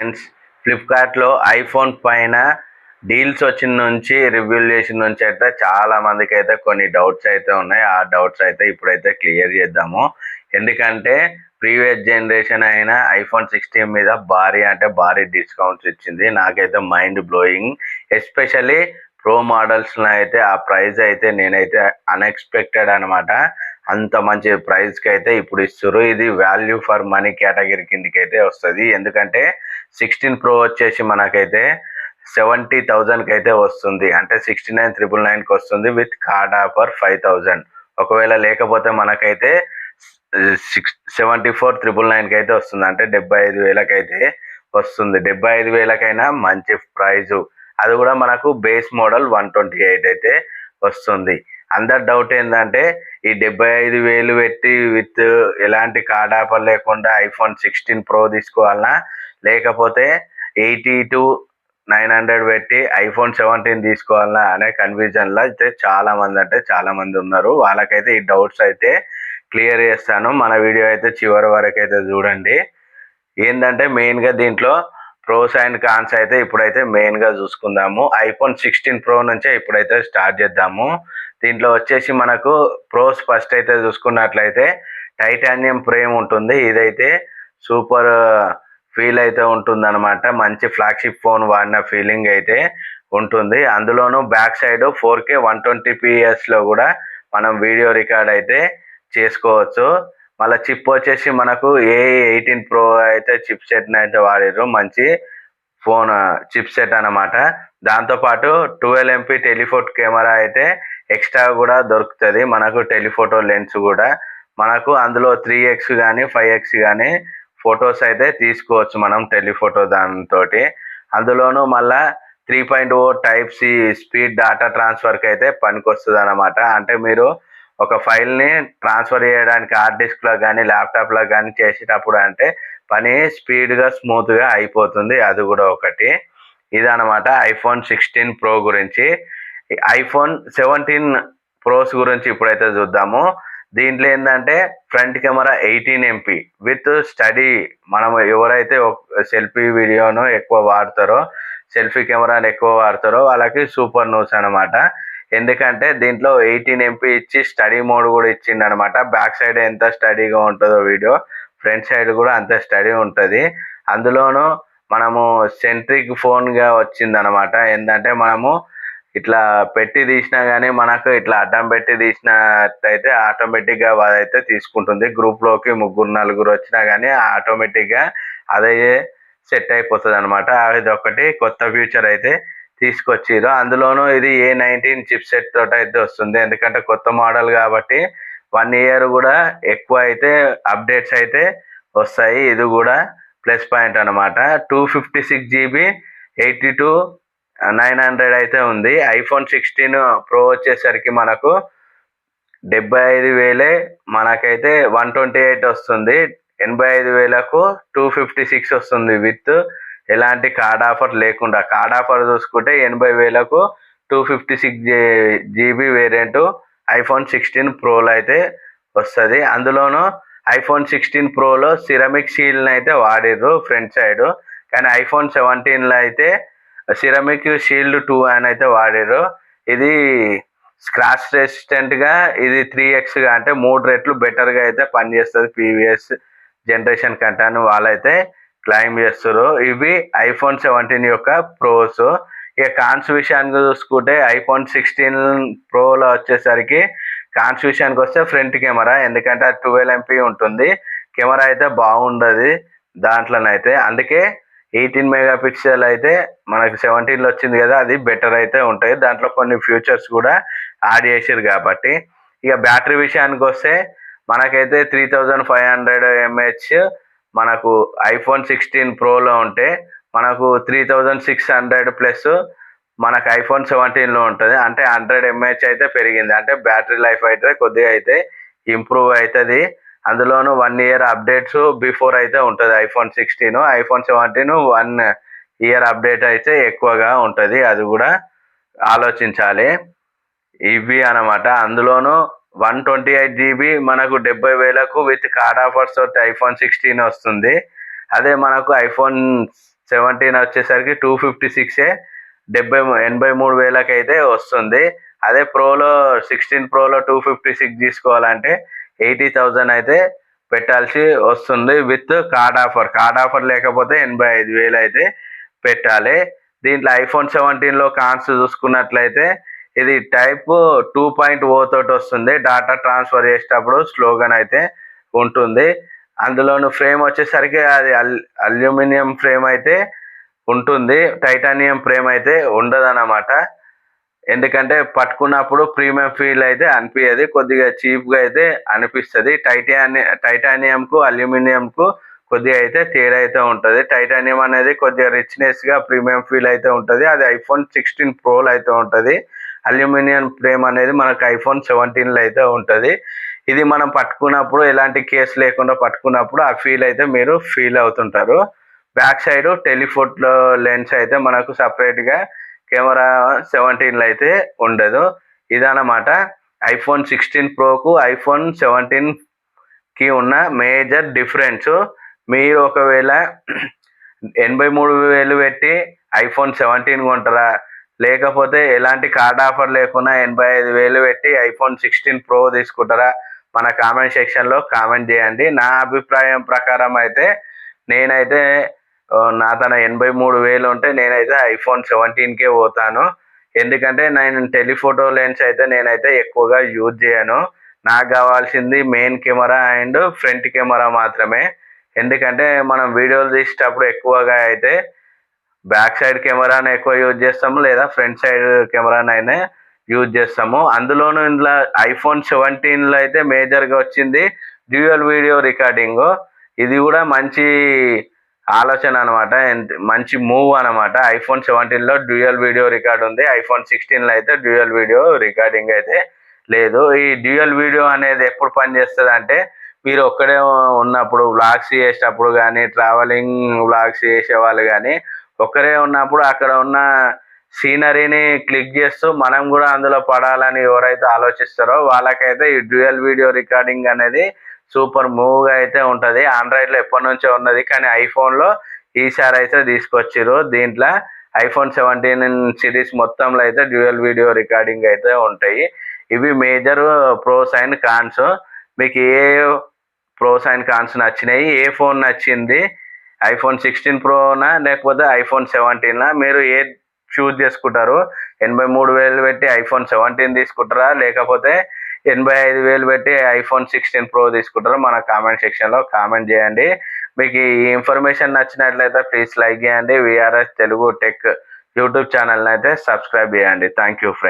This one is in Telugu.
ఫ్రెండ్స్ ఫ్లిప్కార్ట్లో ఐఫోన్ పైన డీల్స్ వచ్చిన నుంచి రివ్యూల్ చేసిన నుంచి అయితే చాలా మందికి అయితే కొన్ని డౌట్స్ అయితే ఉన్నాయి. ఆ డౌట్స్ అయితే ఇప్పుడైతే క్లియర్ చేద్దాము. ఎందుకంటే ప్రీవియస్ జనరేషన్ అయిన ఐఫోన్ సిక్స్టీన్ మీద భారీ అంటే భారీ డిస్కౌంట్స్ ఇచ్చింది. నాకైతే మైండ్ బ్లోయింగ్ ఎస్పెషల్లీ ప్రో మోడల్స్లో అయితే ఆ ప్రైస్ అయితే నేనైతే అన్ఎక్స్పెక్టెడ్ అనమాట అంత మంచి ప్రైస్కి అయితే ఇప్పుడు ఇస్తారు ఇది వాల్యూ ఫర్ మనీ కేటగిరీ కిందకి అయితే వస్తుంది. ఎందుకంటే సిక్స్టీన్ ప్రో వచ్చేసి మనకైతే సెవెంటీ థౌజండ్కి అయితే వస్తుంది. అంటే సిక్స్టీ నైన్ త్రిబుల్ నైన్కి వస్తుంది with card offer five thousand. ఒకవేళ లేకపోతే మనకైతే సిక్స్ సెవెంటీ ఫోర్ త్రిబుల్ నైన్కి అయితే వస్తుంది. అంటే డెబ్బై ఐదు వేలకైతే వస్తుంది. డెబ్బై ఐదు వేలకైనా మంచి ప్రైజు. అది కూడా మనకు base model one twenty eight అయితే వస్తుంది. అందరు డౌట్ ఏంటంటే ఈ డెబ్బై ఐదు వేలు పెట్టి విత్ ఎలాంటి కార్డ్ ఆఫర్ లేకుండా ఐఫోన్ సిక్స్టీన్ ప్రో తీసుకోవాలన్నా లేకపోతే ఎయిటీ టు నైన్ హండ్రెడ్ పెట్టి ఐఫోన్ సెవెంటీన్ తీసుకోవాలన్నా అనే కన్ఫ్యూజన్లో అయితే చాలా మంది అంటే చాలామంది ఉన్నారు. వాళ్ళకైతే ఈ డౌట్స్ అయితే క్లియర్ చేస్తాను. మన వీడియో అయితే చివరి వరకు అయితే చూడండి. ఏంటంటే మెయిన్గా దీంట్లో ప్రోస్ అండ్ కాన్స్ అయితే ఇప్పుడైతే మెయిన్గా చూసుకుందాము. ఐఫోన్ సిక్స్టీన్ ప్రో నుంచే ఇప్పుడైతే స్టార్ట్ చేద్దాము. దీంట్లో వచ్చేసి మనకు ప్రోస్ ఫస్ట్ అయితే చూసుకున్నట్లయితే టైటానియం ఫ్రేమ్ ఉంటుంది. ఇదైతే సూపర్ ఫీల్ అయితే ఉంటుంది అనమాట మంచి ఫ్లాగ్షిప్ ఫోన్ వాడిన ఫీలింగ్ అయితే ఉంటుంది. అందులోనూ back side four K one twenty పిఎస్లో కూడా మనం వీడియో రికార్డ్ అయితే చేసుకోవచ్చు. మళ్ళీ చిప్ వచ్చేసి మనకు ఏ ఎయిటీన్ ప్రో అయితే చిప్ సెట్ని అయితే వాడారు మంచి ఫోన్ చిప్ సెట్ అనమాట దాంతోపాటు ట్వెల్వ్ ఎంపీ టెలిఫోటో కెమెరా అయితే ఎక్స్ట్రా కూడా దొరుకుతుంది. మనకు టెలిఫోటో లెన్స్ కూడా. మనకు అందులో త్రీ ఎక్స్ కానీ ఫైవ్ ఎక్స్ కానీ ఫొటోస్ అయితే తీసుకోవచ్చు మనం టెలిఫోటో దానితో అందులోనూ మళ్ళా three point O type C speed data ట్రాన్స్ఫర్కి అయితే పనికొస్తుంది అనమాట అంటే మీరు ఒక ఫైల్ని ట్రాన్స్ఫర్ చేయడానికి హార్డ్ డిస్క్లో కానీ ల్యాప్టాప్లో కానీ చేసేటప్పుడు అంటే పని స్పీడ్గా స్మూత్గా అయిపోతుంది. అది కూడా ఒకటి. ఇదనమాట ఐఫోన్ సిక్స్టీన్ ప్రో గురించి. ఐఫోన్ సెవెంటీన్ ప్రోస్ గురించి ఇప్పుడైతే చూద్దాము. దీంట్లో ఏంటంటే front camera eighteen MP with steady మనం ఎవరైతే సెల్ఫీ వీడియోను ఎక్కువ వాడతారో సెల్ఫీ కెమెరాను ఎక్కువ వాడతారో వాళ్ళకి సూపర్ న్యూస్ అనమాట ఎందుకంటే దీంట్లో ఎయిటీన్ ఎంపీ ఇచ్చి స్టడీ మోడ్ కూడా ఇచ్చింది అనమాట బ్యాక్ సైడ్ ఎంత స్టడీగా ఉంటుందో వీడియో ఫ్రంట్ సైడ్ కూడా అంత స్టడీ ఉంటుంది. అందులోనూ మనము సెంట్రిక్ ఫోన్గా వచ్చింది అనమాట ఏంటంటే మనము ఇట్లా పెట్టి తీసినా కానీ మనకు ఇట్లా అడ్డం పెట్టి తీసినట్టయితే ఆటోమేటిక్గా అదైతే తీసుకుంటుంది. గ్రూప్లోకి ముగ్గురు నలుగురు వచ్చినా కానీ ఆటోమేటిక్గా అదే సెట్ అయిపోతుంది అనమాట ఇది ఒకటి కొత్త ఫ్యూచర్ అయితే తీసుకొచ్చిరు అందులోనూ ఇది ఏ నైన్టీన్ చిప్ సెట్ తోటి అయితే వస్తుంది. ఎందుకంటే కొత్త మోడల్ కాబట్టి వన్ ఇయర్ కూడా ఎక్కువ అయితే అప్డేట్స్ అయితే వస్తాయి. ఇది కూడా ప్లస్ పాయింట్ అనమాట two fifty six GB eighty two nine hundred అయితే ఉంది. ఐఫోన్ సిక్స్టీన్ ప్రో వచ్చేసరికి మనకు డెబ్బై ఐదు వేలే మనకైతే వన్ ట్వంటీ ఎయిట్ వస్తుంది. ఎనభై ఐదు వేలకు టూ ఫిఫ్టీ సిక్స్ వస్తుంది విత్ ఎలాంటి కార్డ్ ఆఫర్ లేకుండా. కార్డ్ ఆఫర్ చూసుకుంటే ఎనభై వేలకు two fifty six G GB variant iPhone sixteen ప్రోలో అయితే వస్తుంది. అందులోనూ ఐఫోన్ సిక్స్టీన్ ప్రోలో సిరమిక్ షీల్డ్ని అయితే వాడిర్రు ఫ్రంట్ సైడ్. కానీ ఐఫోన్ సెవెంటీన్లో అయితే సిరమిక్ షీల్డ్ టూ అని అయితే వాడారు ఇది స్క్రాచ్ రెసిస్టెంట్గా ఇది త్రీ ఎక్స్గా అంటే మూడు రెట్లు బెటర్గా అయితే పనిచేస్తుంది పీవీఎస్ జనరేషన్ కంటే అని వాళ్ళైతే క్లైమ్ చేస్తారు ఇవి ఐఫోన్ సెవెంటీన్ యొక్క ప్రోస్. ఇక కాన్స్ విషయానికి చూసుకుంటే ఐఫోన్ సిక్స్టీన్ ప్రోలో వచ్చేసరికి కాన్స్ వస్తే ఫ్రంట్ కెమెరా ఎందుకంటే అది ట్వెల్వ్ ఎంపీ ఉంటుంది. కెమెరా అయితే బాగుండదు దాంట్లోనైతే. అందుకే ఎయిటీన్ మెగా పిక్సెల్ అయితే మనకు సెవెంటీన్లో వచ్చింది కదా అది బెటర్ అయితే ఉంటుంది దాంట్లో కొన్ని ఫ్యూచర్స్ కూడా యాడ్ చేసారు కాబట్టి. ఇక బ్యాటరీ విషయానికి వస్తే మనకైతే three thousand five hundred MH మనకు ఐఫోన్ సిక్స్టీన్ ప్రోలో ఉంటే మనకు three thousand six hundred plus మనకు ఐఫోన్ సెవెంటీన్లో ఉంటుంది. అంటే హండ్రెడ్ ఎంహెచ్ అయితే పెరిగింది. అంటే బ్యాటరీ లైఫ్ అయితే కొద్దిగా అయితే ఇంప్రూవ్ అవుతుంది అందులోనూ వన్ ఇయర్ అప్డేట్స్ బిఫోర్ అయితే ఉంటుంది. IPhone sixteen iPhone seventeen one year update అయితే ఎక్కువగా ఉంటుంది. అది కూడా ఆలోచించాలి. ఇవి అనమాట అందులోనూ వన్ ట్వంటీ ఎయిట్ జీబీ మనకు డెబ్బై వేలకు విత్ కార్డ్ ఆఫర్స్ తోటి ఐఫోన్ సిక్స్టీన్ వస్తుంది. అదే మనకు ఐఫోన్ సెవెంటీన్ వచ్చేసరికి టూ ఫిఫ్టీ సిక్సే డెబ్బై ఎనభై మూడు వేలకైతే అయితే వస్తుంది. అదే ప్రోలో సిక్స్టీన్ ప్రోలో టూ ఫిఫ్టీ సిక్స్ తీసుకోవాలంటే ఎయిటీ థౌజండ్ అయితే పెట్టాల్సి వస్తుంది with card offer. Card offer లేకపోతే ఎనభై ఐదు వేలు అయితే పెట్టాలి. దీంట్లో ఐఫోన్ సెవెంటీన్లో కాన్స్ చూసుకున్నట్లయితే ఇది టైప్ టూ పాయింట్ ఓ తోటి వస్తుంది. డాటా ట్రాన్స్ఫర్ చేసేటప్పుడు స్లోగన్ అయితే ఉంటుంది. అందులోను ఫ్రేమ్ వచ్చేసరికి అది అల్ అల్యూమినియం ఫ్రేమ్ అయితే ఉంటుంది. టైటానియం ఫ్రేమ్ అయితే ఉండదన్నమాట. ఎందుకంటే పట్టుకున్నప్పుడు ప్రీమియం ఫీల్ అయితే అనిపించదు కొద్దిగా చీప్గా అయితే అనిపిస్తుంది. టైటానియం టైటానియంకు అల్యూమినియంకు కొద్దిగా అయితే తేడా అయితే ఉంటుంది. టైటానియం అనేది కొద్దిగా రిచ్నెస్గా ప్రీమియం ఫీల్ అయితే ఉంటుంది. అది ఐఫోన్ సిక్స్టీన్ ప్రోలో అయితే ఉంటుంది. అల్యూమినియం ఫ్రేమ్ అనేది మనకు ఐఫోన్ సెవెంటీన్లో అయితే ఉంటుంది. ఇది మనం పట్టుకున్నప్పుడు ఎలాంటి కేసు లేకుండా పట్టుకున్నప్పుడు ఆ ఫీల్ అయితే మీరు ఫీల్ అవుతుంటారు. బ్యాక్ సైడ్ టెలిఫోటో లెన్స్ అయితే మనకు సపరేట్గా కెమెరా సెవెంటీన్లో అయితే ఉండదు. ఇదన్నమాట ఐఫోన్ సిక్స్టీన్ ప్రోకు ఐఫోన్ సెవెంటీన్కి ఉన్న మేజర్ డిఫరెన్స్. మీరు ఒకవేళ ఎనభై మూడు వేలు పెట్టి ఐఫోన్ సెవెంటీన్ కొంటారా? లేకపోతే ఎలాంటి కార్డ్ ఆఫర్ లేకుండా ఎనభై ఐదు వేలు పెట్టి ఐఫోన్ సిక్స్టీన్ ప్రో తీసుకుంటారా? మన కామెంట్ సెక్షన్లో కామెంట్ చేయండి. నా అభిప్రాయం ప్రకారం అయితే నేనైతే నా తన ఎనభై మూడు వేలు ఉంటే నేనైతే ఐఫోన్ సెవెంటీన్కే పోతాను. ఎందుకంటే నేను టెలిఫోటో లెన్స్ అయితే నేనైతే ఎక్కువగా యూజ్ చేయను. నాకు కావాల్సింది main camera and front camera మాత్రమే. ఎందుకంటే మనం వీడియోలు తీసేటప్పుడు ఎక్కువగా అయితే బ్యాక్ సైడ్ కెమెరాను ఎక్కువ యూజ్ చేస్తాము లేదా ఫ్రంట్ సైడ్ కెమెరానైనా యూజ్ చేస్తాము. అందులోనూ ఇందులో ఐఫోన్ సెవెంటీన్లో అయితే మేజర్గా వచ్చింది డ్యూయల్ వీడియో రికార్డింగ్. ఇది కూడా మంచి ఆలోచన అనమాట మంచి మూవ్ అనమాట ఐఫోన్ సెవెంటీన్లో డ్యూయల్ వీడియో రికార్డ్ ఉంది. ఐఫోన్ సిక్స్టీన్లో అయితే డ్యూయల్ వీడియో రికార్డింగ్ అయితే లేదు. ఈ డ్యూయల్ వీడియో అనేది ఎప్పుడు పనిచేస్తుంది అంటే మీరు ఒక్కడే ఉన్నప్పుడు వ్లాగ్స్ చేసేటప్పుడు కానీ ట్రావెలింగ్ వ్లాగ్స్ చేసేవాళ్ళు కానీ ఒక్కరే ఉన్నప్పుడు అక్కడ ఉన్న సీనరీని క్లిక్ చేస్తూ మనం కూడా అందులో పడాలని ఎవరైతే ఆలోచిస్తారో వాళ్ళకైతే ఈ డ్యూయల్ వీడియో రికార్డింగ్ అనేది సూపర్ మూవ్గా అయితే ఉంటుంది. ఆండ్రాయిడ్లో ఎప్పటి నుంచో ఉన్నది. కానీ ఐఫోన్లో ఈసారి అయితే తీసుకొచ్చారు దీంట్లో ఐఫోన్ సెవెంటీన్ సిరీస్ మొత్తంలో అయితే డ్యూయల్ వీడియో రికార్డింగ్ అయితే ఉంటాయి. ఇవి మేజర్ ప్రోస్ అండ్ కాన్స్. మీకు ఏ ప్రోస్ అండ్ కాన్స్ నచ్చినాయి ఏ ఫోన్ నచ్చింది ఐఫోన్ సిక్స్టీన్ ప్రోనా లేకపోతే ఐఫోన్ సెవెంటీనా మీరు ఏ చూజ్ చేసుకుంటారు? ఎనభై మూడు వేలు పెట్టి ఐఫోన్ సెవెంటీన్ తీసుకుంటారా? లేకపోతే ఎనభై ఐదు వేలు పెట్టి ఐఫోన్ సిక్స్టీన్ ప్రో తీసుకుంటారో. మన కామెంట్ సెక్షన్లో కామెంట్ చేయండి. మీకు ఈ ఇన్ఫర్మేషన్ నచ్చినట్లయితే ప్లీజ్ లైక్ చేయండి. విఆర్ఎస్ తెలుగు టెక్ యూట్యూబ్ ఛానల్ని అయితే సబ్స్క్రైబ్ చేయండి. Thank you friend